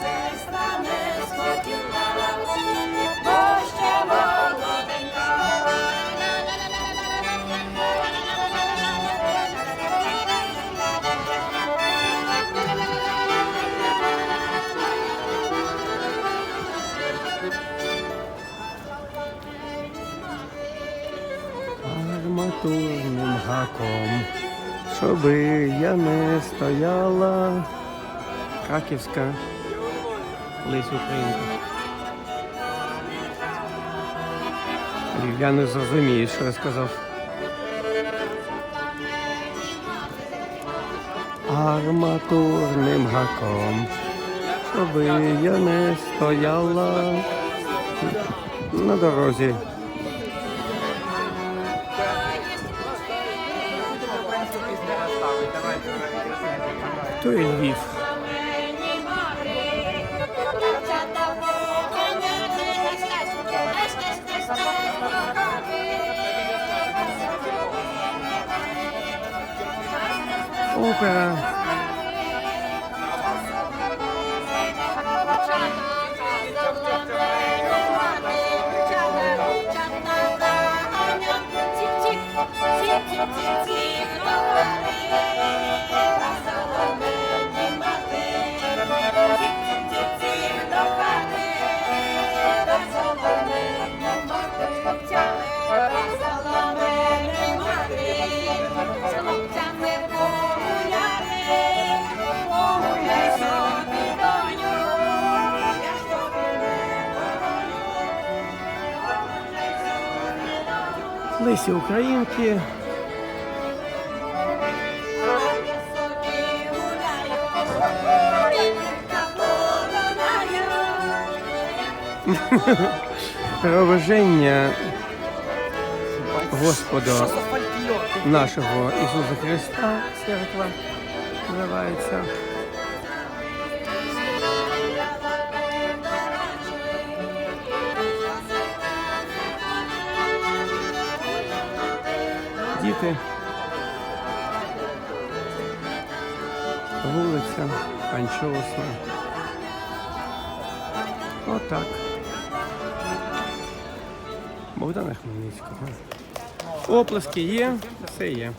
сестра не схотіла, бо ще молоденька. арматурним гаком, щоби я не стояла. Краківська Лись Українка. Я не зрозумію, що я сказав. Арматурним гаком, щоби я не стояла на дорозі. То і Львів. Ook Лисі Українки. Проваження Господа нашого Ісуса Христа, церква називається. Діти. Вулиця Анчоусна. Отак. Богдана Хмельницького. Оплески є, все є.